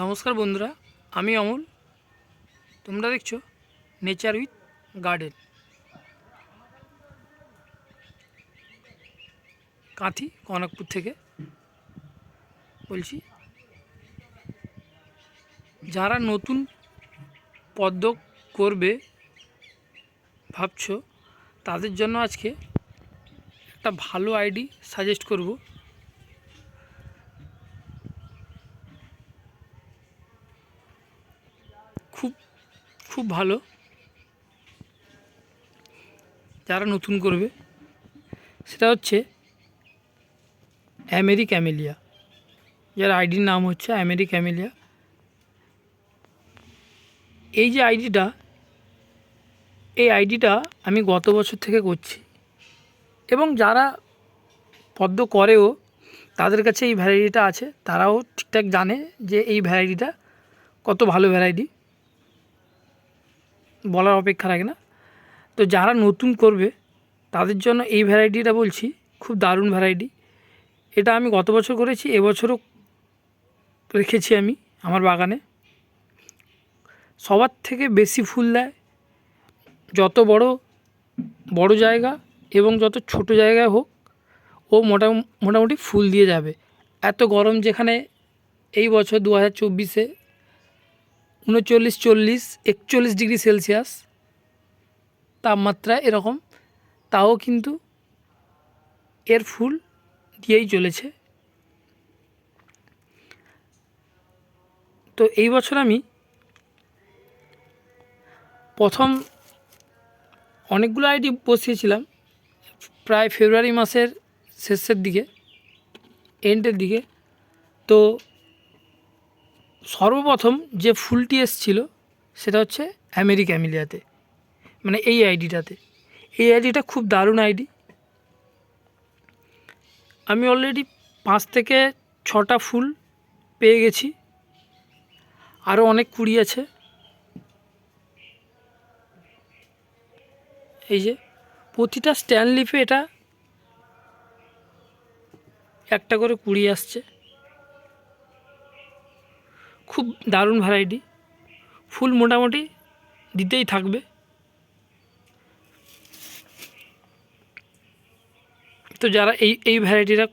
নমস্কার বন্ধুরা, আমি অমল। তোমরা দেখছ nature with garden Kanthi Kanakpur থেকে বলছি। যারা নতুন পদ্ম করবে ভাবছ, তাদের জন্য আজকে একটা ভালো আইডি সাজেস্ট করব খুব খুব ভালো। যারা নতুন করবে, সেটা হচ্ছে অ্যামেরিক অ্যামেলিয়া। যার আইডির নাম হচ্ছে অ্যামেরিক অ্যামেলিয়া। এই যে আইডিটা, এই আইডিটা আমি গত বছর থেকে করছি। এবং যারা পদ্ম করেও, তাদের কাছে এই ভ্যারাইটিটা আছে। তারাও ঠিকঠাক জানে যে এই ভ্যারাইটিটা কত ভালো ভ্যারাইটি। বলার অপেক্ষা রাখে না। তো যারা নতুন করবে, তাদের জন্য এই ভ্যারাইটিটা বলছি, খুব দারুণ ভ্যারাইটি এটা আমি গত বছর করেছি, এবছরও রেখেছি আমি আমার বাগানে। সবার থেকে বেশি ফুল দেয় যত বড় বড় জায়গা এবং যত ছোট জায়গায় হোক, ও মোটা, মোটামুটি ফুল দিয়ে যাবে। এত গরম যেখানে এই বছর দু হাজার চব্বিশে উনচল্লিশ, চল্লিশ, একচল্লিশ ডিগ্রি সেলসিয়াস। তাপমাত্রা এরকম। তাও কিন্তু এর ফুল দিয়েই চলেছে। তো এই বছর আমি প্রথম অনেকগুলো আইডি বসিয়েছিলাম প্রায় ফেব্রুয়ারি মাসের শেষের দিকে এন্ডের দিকে। তো সর্বপ্রথম যে ফুলটি এসছিল, সেটা হচ্ছে আমেরিক অ্যামিলিয়াতে মানে এই আইডিটাতে। এই আইডিটা খুব দারুণ আইডি। আমি অলরেডি পাঁচ থেকে ছটা ফুল পেয়ে গেছি। আরও অনেক কুড়ি আছে। এই যে, প্রতিটা স্ট্যান্ড লিফে এটা একটা করে কুড়ি আসছে। খুব দারুণ ভ্যারাইটি ফুল মোটামুটি দিতেই থাকবে। তো যারা এই এই ভ্যারাইটিটা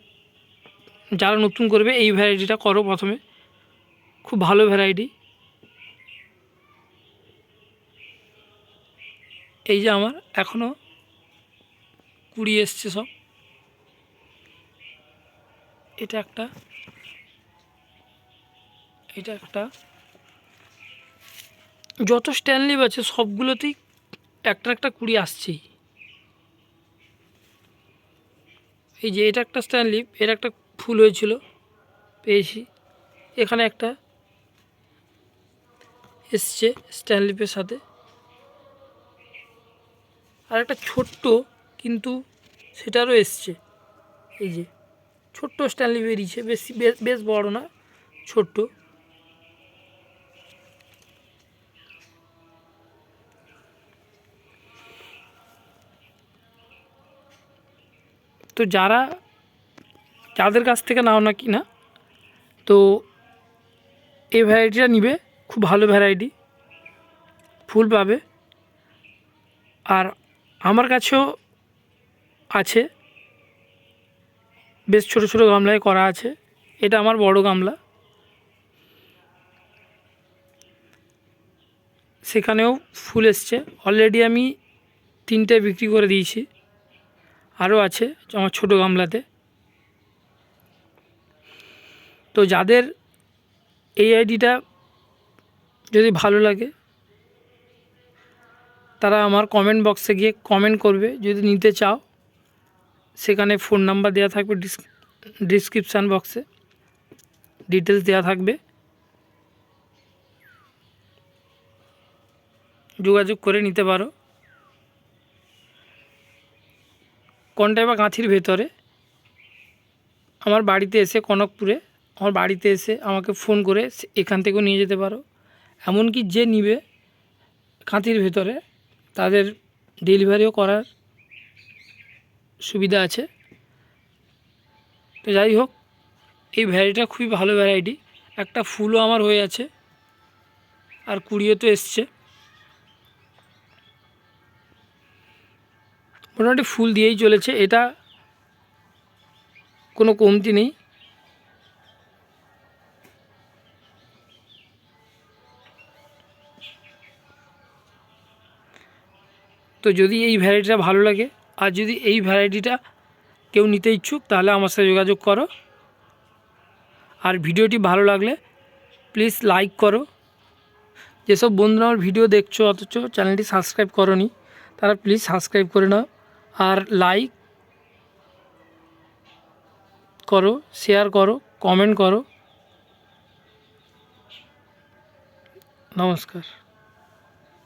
যারা নতুন করবে, এই ভ্যারাইটিটা করো প্রথমে। খুব ভালো ভ্যারাইটি এই যে আমার এখনও কুড়ি এসছে সব। এটা একটা এটা একটা। যত স্ট্যান্ডলিভ আছে, সবগুলোতেই একটা একটা কুড়ি আসছেই। এই যে এটা একটা স্ট্যান্ডলিপ এর একটা ফুল হয়েছিল, পেয়েছি। এখানে একটা এসছে স্ট্যান্ডলিপের সাথে। আর একটা ছোট্ট কিন্তু সেটারও এসছে। এই যে ছোট্ট স্ট্যান্ডলি বেরিয়েছে, বেশ বেশ বড় না, ছোট্ট। তো যারা, যাদের কাছ থেকে নাও না কি না তো এই ভ্যারাইটিটা নিবে, খুব ভালো ভ্যারাইটি ফুল পাবে। আর আমার কাছেও আছে, বেশ ছোট ছোট গামলায় করা আছে, এটা আমার বড় গামলা। সেখানেও ফুল এসছে। অলরেডি আমি তিনটে বিক্রি করে দিয়েছি। আরও আছে আমার ছোটো গামলাতে। তো যাদের এই আইডিটা যদি ভালো লাগে, তারা আমার কমেন্ট বক্সে গিয়ে কমেন্ট করবে। যদি নিতে চাও, সেখানে ফোন নাম্বার দেওয়া থাকবে ডিসক্রিপশান বক্সে ডিটেলস দেওয়া থাকবে। যোগাযোগ করে নিতে পারো। কন্টাই বা গাঁথির ভেতরে আমার বাড়িতে এসে কনকপুরে, আমার বাড়িতে এসে আমাকে ফোন করে এখান থেকেও নিয়ে যেতে পারো। এমনকি যে নিবে কাঁথির ভেতরে, তাদের ডেলিভারিও করার সুবিধা আছে। তো যাই হোক, এই ভ্যারাইটিটা খুবই ভালো ভ্যারাইটি। একটা ফুলও আমার হয়ে আছে, আর কুড়িয়ে তো এসছে। মোটামুটি ফুল দিয়েই চলেছে। এটা কোনো কমতি নেই। তো যদি এই ভ্যারাইটিটা ভালো লাগে, আর যদি এই ভ্যারাইটিটা কেউ নিতে ইচ্ছুক, তাহলে আমার সাথে যোগাযোগ করো। আর ভিডিওটি ভালো লাগলে প্লিজ লাইক করো। যেসব বন্ধুরা আমার ভিডিও দেখছ, অথচ চ্যানেলটি সাবস্ক্রাইব করনি, তারা প্লিজ সাবস্ক্রাইব করে নাও। আর লাইক করো শেয়ার করো কমেন্ট করো। নমস্কার।